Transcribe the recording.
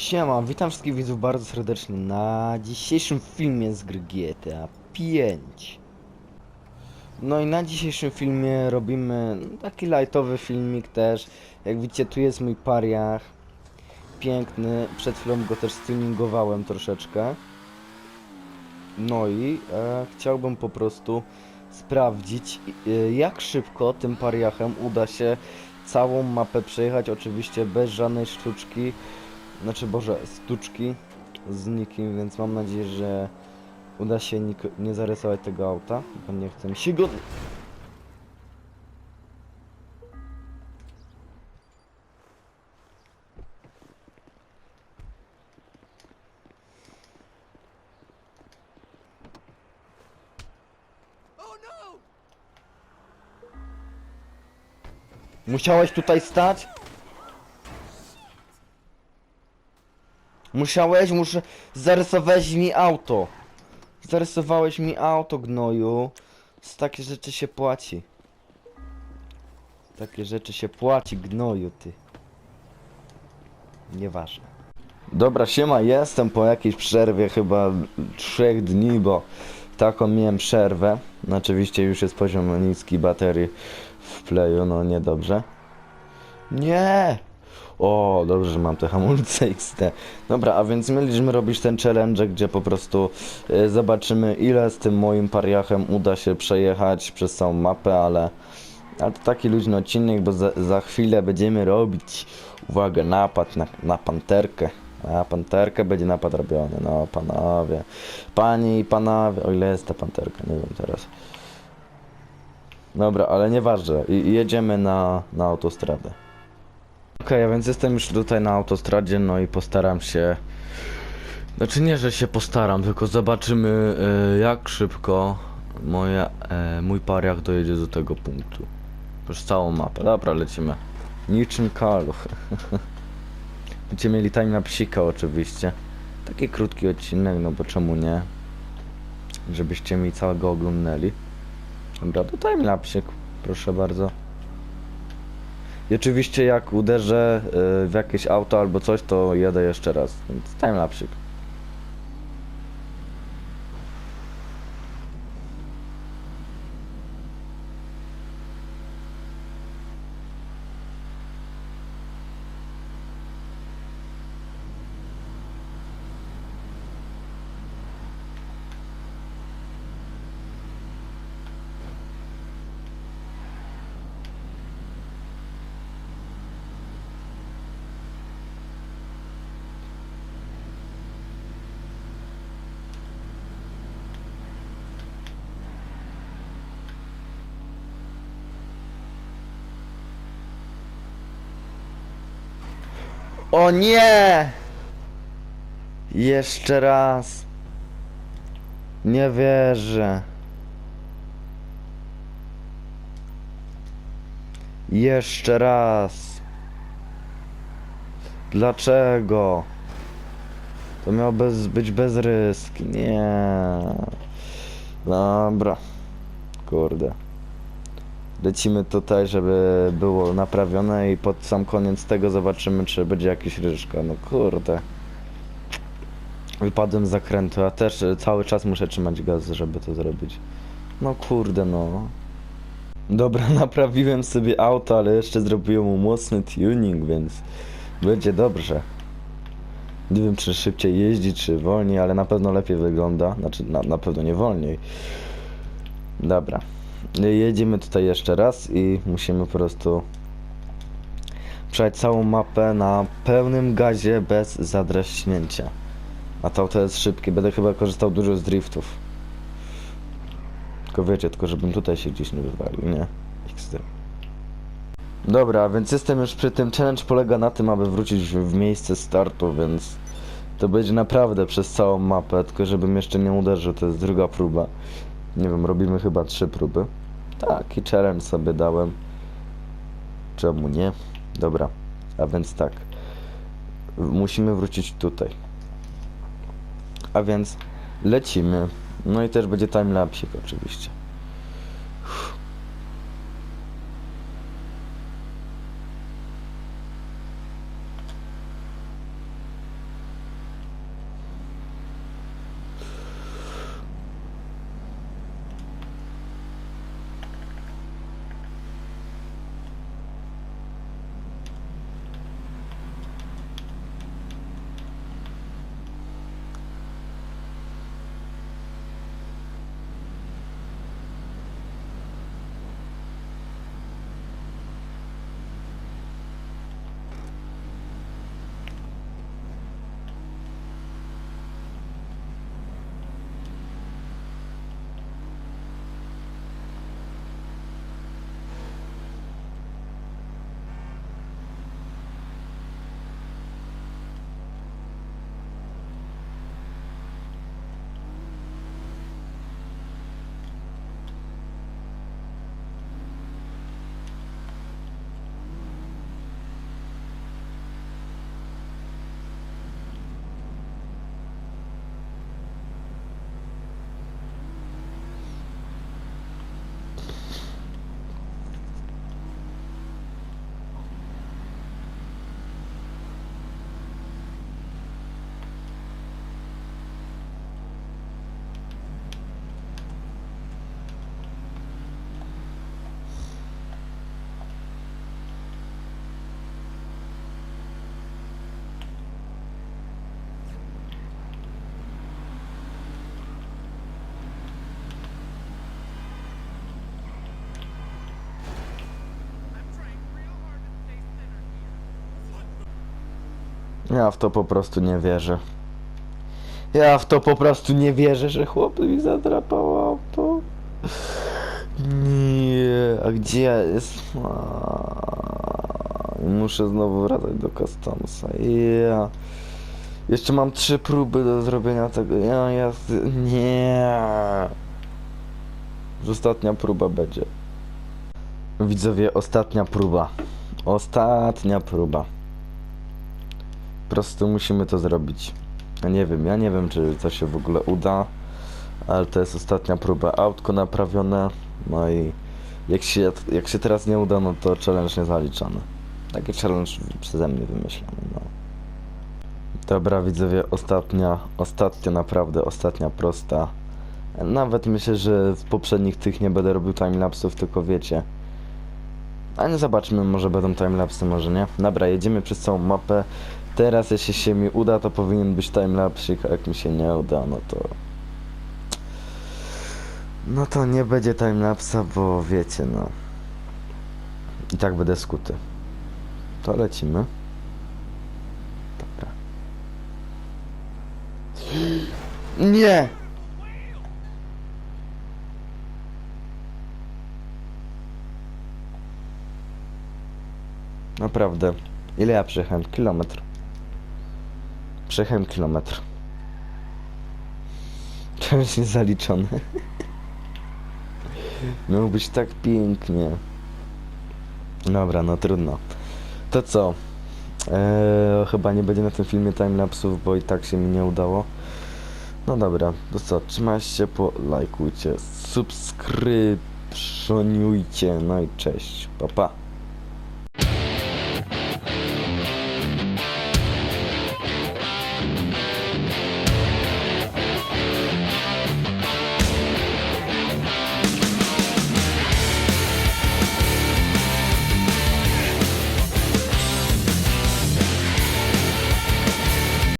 Siema, witam wszystkich widzów bardzo serdecznie na dzisiejszym filmie z gry GTA 5. No i na dzisiejszym filmie robimy taki lightowy filmik też. Jak widzicie tu jest mój pariach. Piękny, przed chwilą go też tuningowałem troszeczkę. No i e, chciałbym po prostu sprawdzić e, jak szybko tym pariachem uda się całą mapę przejechać, oczywiście bez żadnej sztuczki znaczy Boże, sztuczki z nikim, więc mam nadzieję, że uda się nik- nie zarysować tego auta, bo nie chcę mi się go... Musiałeś tutaj stać? Musiałeś, muszę... Zarysowałeś mi auto. Zarysowałeś mi auto, gnoju. Z takie rzeczy się płaci. Takie rzeczy się płaci, gnoju, ty. Nieważne. Dobra, siema, jestem po jakiejś przerwie chyba trzech dni, bo taką miałem przerwę. No, Oczywiście już jest poziom niski baterii w playu, no niedobrze. Nie! O, dobrze, że mam te hamulce XT. Dobra, a więc mieliśmy robić ten challenge, gdzie po prostu e, zobaczymy ile z tym moim pariachem uda się przejechać przez całą mapę, ale, ale to taki luźny odcinek, bo za, za chwilę będziemy robić, uwaga, napad na, na panterkę. Na panterkę będzie napad robiony, no panowie. Panie i panowie, o ile jest ta panterka, nie wiem teraz. Dobra, ale nieważne, i jedziemy na, na autostradę. Okej, więc jestem już tutaj na autostradzie, no i postaram się. Znaczy nie, że się postaram, tylko zobaczymy e, jak szybko moja, e, mój pariach dojedzie do tego punktu. Już całą mapę. Dobra, lecimy. Niczym kaluch. Będziecie mieli time na psika oczywiście. Taki krótki odcinek, no bo czemu nie? Żebyście mi całego oglądnęli. Dobra, to timelapsik, proszę bardzo. I oczywiście jak uderzę y, w jakieś auto albo coś, to jedę jeszcze raz. Więc timelapsik. O nie! Jeszcze raz. Nie wierzę. Jeszcze raz. Dlaczego? To miało być bez ryski. Nie. Dobra. Kurde. Lecimy tutaj, żeby było naprawione i pod sam koniec tego zobaczymy, czy będzie jakiś ryżka. No kurde. Wypadłem z zakrętu, a też e, cały czas muszę trzymać gaz, żeby to zrobić. No kurde, no. Dobra, naprawiłem sobie auto, ale jeszcze zrobiłem mu mocny tuning, więc będzie dobrze. Nie wiem, czy szybciej jeździ, czy wolniej, ale na pewno lepiej wygląda. Znaczy, na, na pewno nie wolniej. Dobra. Jedziemy tutaj jeszcze raz i musimy po prostu przejść całą mapę na pełnym gazie bez zadraśnięcia. A to auto jest szybkie, będę chyba korzystał dużo z driftów. Tylko wiecie, tylko żebym tutaj się gdzieś nie wywalił, nie? XD. Dobra, więc jestem już przy tym. Challenge polega na tym, aby wrócić w, miejsce startu, więc to będzie naprawdę przez całą mapę, tylko żebym jeszcze nie uderzył, to jest druga próba. Nie wiem, robimy chyba trzy próby. Tak, i challenge sobie dałem. Czemu nie? Dobra, a więc tak. Musimy wrócić tutaj. A więc lecimy. No i też będzie timelapsik oczywiście. Ja w to po prostu nie wierzę. Ja w to po prostu nie wierzę, że chłop mi zadrapał auto. Nie, a gdzie ja jest? A, Muszę znowu wracać do Customsa. Ja. Jeszcze mam trzy próby do zrobienia tego. Ja, ja, nie. Ostatnia próba będzie. Widzowie, ostatnia próba. Ostatnia próba. Prostu musimy to zrobić. Ja nie wiem, ja nie wiem, czy to się w ogóle uda, ale to jest ostatnia próba. Autko naprawione, no i jak się, jak się teraz nie uda, no to challenge nie zaliczany. Taki challenge przeze mnie wymyślony, no. Dobra, widzowie, ostatnia, ostatnia, naprawdę ostatnia prosta. Nawet myślę, że w poprzednich tych nie będę robił timelapsów, tylko wiecie. A nie zobaczmy, może będą timelapsy, może nie. Dobra, jedziemy przez całą mapę. Teraz jeśli się mi uda, to powinien być timelapsik, a jak mi się nie uda, no to... No to nie będzie timelapsa, bo wiecie, no. I tak będę skuty. To lecimy. Dobra. Nie! Naprawdę. Ile ja przejechałem? Kilometr. Przejechałem kilometr. To już nie zaliczone. Miało być tak pięknie. Dobra, no trudno. To co? Eee, chyba nie będzie na tym filmie timelapsów, bo i tak się mi nie udało. No dobra, to co? Trzymajcie się, po lajkujcie, subskrypcjonujcie, no i cześć, pa pa.